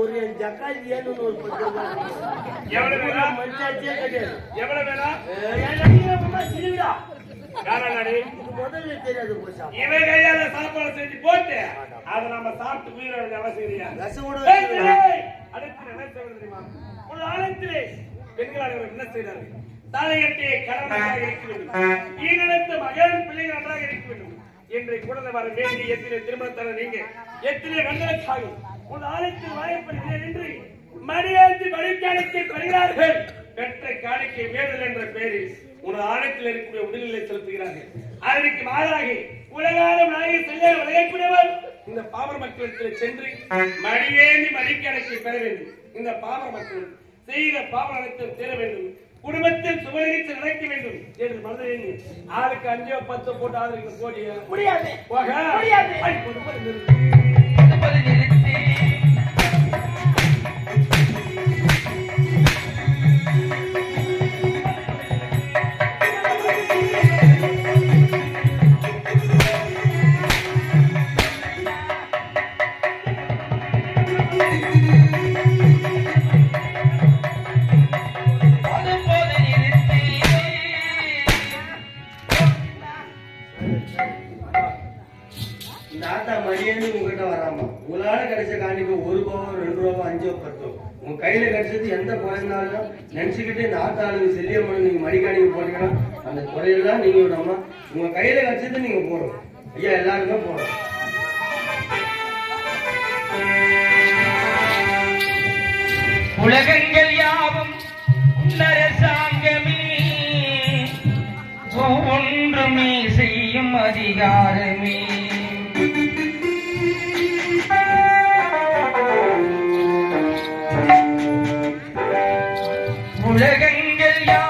ஒரு ஏன்னு ஒரு மனுஷாச்சியே கிடையாது. முதல்ல தெரியாது போச்சா. இவன் கையால சாப்பாடு செஞ்சு போட்டு அதை நம்ம சாப்பிட்டு உயிரோட அவசியம் அடுத்து என்ன செய்வது தெரியுமா? ஒரு பெண்களாக என்ன செய்தார்கள்? தாலை கட்டிய கணவன் நன்றாக இருக்க வேண்டும். ஈனத்த மகன் பிள்ளைகள் நன்றாக இருக்க வேண்டும். என்று குழந்தை வர வேண்டி எத்தனை திருமணத்தர நீங்க எத்தனை வெள்ளக்காகும் ஒரு ஆலயத்தில் வாயப்படி என்று மரியாதை மடிக்காணிக்கை பெறுகிறார்கள் பெற்ற காணிக்கை வேதல் என்ற பெயரில் உனது ஆழத்தில் இருக்கக்கூடிய உடல்நிலை செலுத்துகிறார்கள். அதற்கு மாறாக உலகாலம் நாயகி செல்ல விளையக்கூடியவர் இந்த பாமர மக்களிடத்தில் சென்று மடியேந்தி மடிக்கணக்கை பெற வேண்டும். இந்த பாமர மக்கள் செய்த பாவம் அனைத்தும் தீர வேண்டும். குடும்பத்தில் சுமரித்து நடக்க வேண்டும் என்று மனதில் ஆளுக்கு அஞ்சோ பத்தோ போட்டு ஆதரிக்க கோடியா முடியாது. முடியாது. தாத்தா ஆத்தா மரியாதை உங்ககிட்ட வராமா உங்களால கிடைச்ச காணிக்கு ஒரு ரூபாவோ ரெண்டு ரூபாவோ அஞ்சோ பத்தோ உங்க கையில கிடைச்சது எந்த குறைந்தாலும் நினைச்சுக்கிட்டு இந்த ஆத்தாளுக்கு செல்லியம்மன் நீங்க மடிக்காணிக்கு போட்டீங்கன்னா அந்த குறையெல்லாம் நீங்க விடாம உங்க கையில கிடைச்சது நீங்க போறோம் ஐயா எல்லாருமே போறோம் உலகங்கள் யாவும் உன்னரசாங்கமே ஒன்றுமே செய்யும் அதிகாரமே. உலகங்கள் யாவும்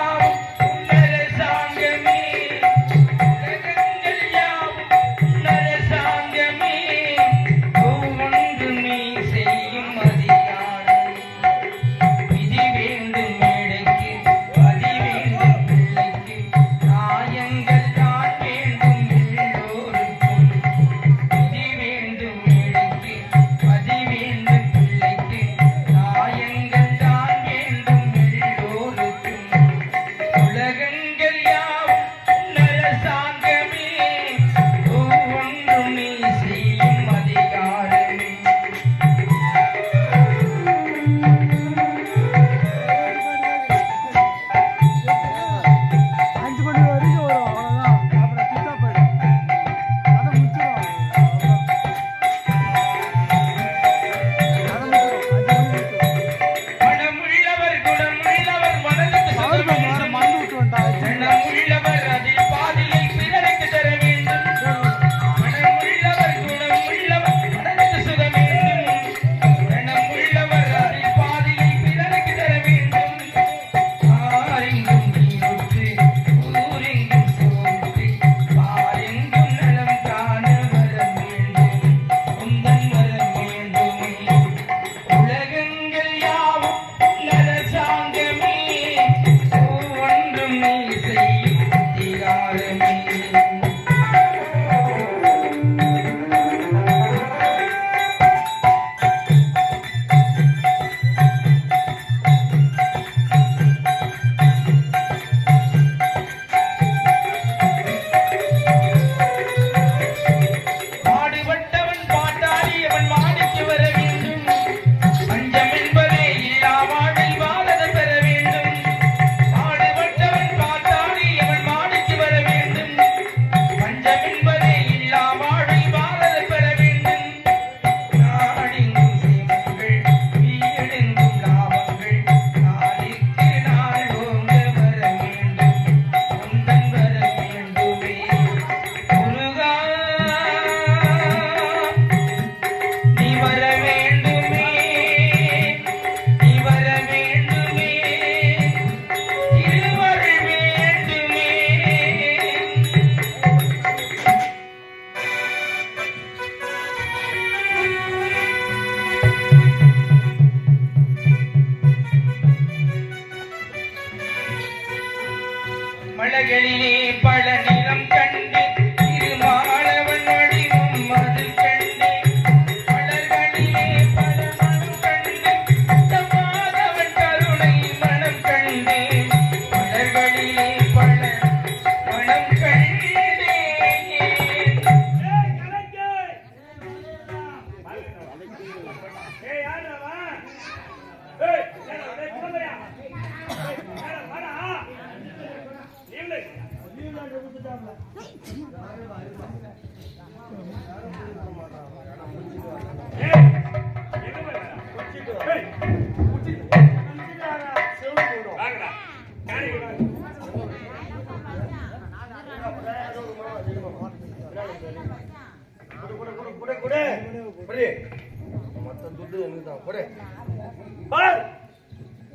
மலகளிலே பல நிறம் கண்டு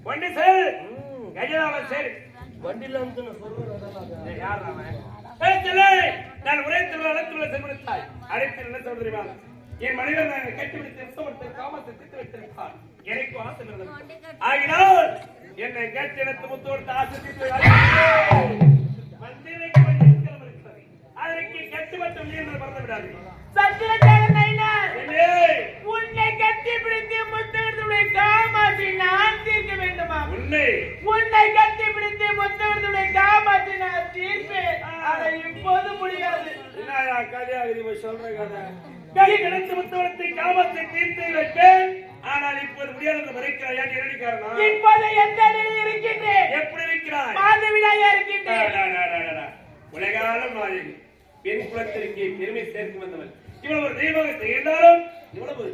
வண்டி சேர் கஜனாவ சேர் வண்டியில வந்து சொல்லுவேன் யார் அவன்? நான் ஒரே திருவிழா திருவிழா செல்வத்தாய் அழைத்து என்ன சொல்ல தெரியுமா என் மனிதன் நான் கட்டிவிடுத்து காமத்தை திட்டு வைத்திருப்பார். எனக்கு ஆசை ஆகினால் என்னை கேட்டு எனக்கு முத்து கொடுத்த ஆசை தீர்த்து மந்திரை கொஞ்சம் இருக்கிறது இருக்கிறது. அதற்கு கட்டு மட்டும் நீ என்று மறந்து விடாது. உன்னை கட்டி பிடித்து முத்தெடுத்துடைய காமாசி நான் தீர்க்க வேண்டுமா? உன்னை? உன்னை கட்டி பிடித்து முத்தெடுத்துடைய காமாசி நான் தீர்ப்பேன். அதை இப்போது முடியாது. என்னடா கதையாகுது இவன் சொல்ற கதை. கை கிடைத்து முத்தவரத்தை காமத்தை தீர்த்து வைப்பேன். ஆனால் இப்போது முடியாது மறைக்கிறாயா. நீ என்னடி காரணம்? இப்போது எந்த நிலையில் இருக்கின்றேன்? எப்படி இருக்கிறாய்? மாதவிடாயா இருக்கின்றேன். டா, டா, டா, டா, டா. உலகாலம் நாயகி பெண் குலத்திற்கு பெருமை சேர்த்து வந்தவன் இவ்வளவு ஒரு இருந்தாலும் இவ்வளவு ஒரு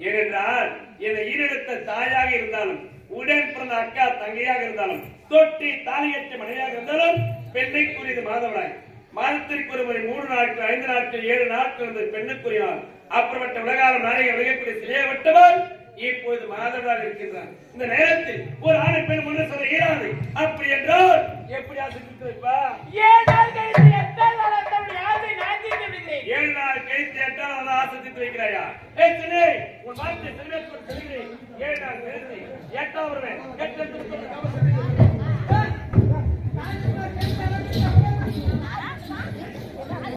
ஏனென்றால் என்னை ஈரெடுத்த தாயாக இருந்தாலும் உடன் பிறந்த அக்கா தங்கையாக இருந்தாலும் தொட்டி தாலியற்ற மனைவியாக இருந்தாலும் பெண்ணைக்குரியது மாதவனாய். மாதத்திற்கு ஒரு முறை மூன்று நாட்கள் ஐந்து நாட்கள் ஏழு நாட்கள் இருந்த பெண்ணுக்குரியவன் அப்புறமற்ற உலகாலம் நாளைய விலகக்கூடிய சிலையை விட்டவன் இப்போது மாதவனாக இருக்கின்றான். இந்த நேரத்தில் ஒரு ஆணை பெண் முன்ன சொல்ல இயலாது. அப்படி என்றால் எப்படி ஆசிரித்து வைப்பா? ஏழு நாள் கழித்து எட்டாம் ஆசிரித்து வைக்கிறாயா? உன் வார்த்தை செல்வேற்பட்டு சொல்கிறேன். ஏழு நாள் கழித்து எட்டாம் எட்டாம்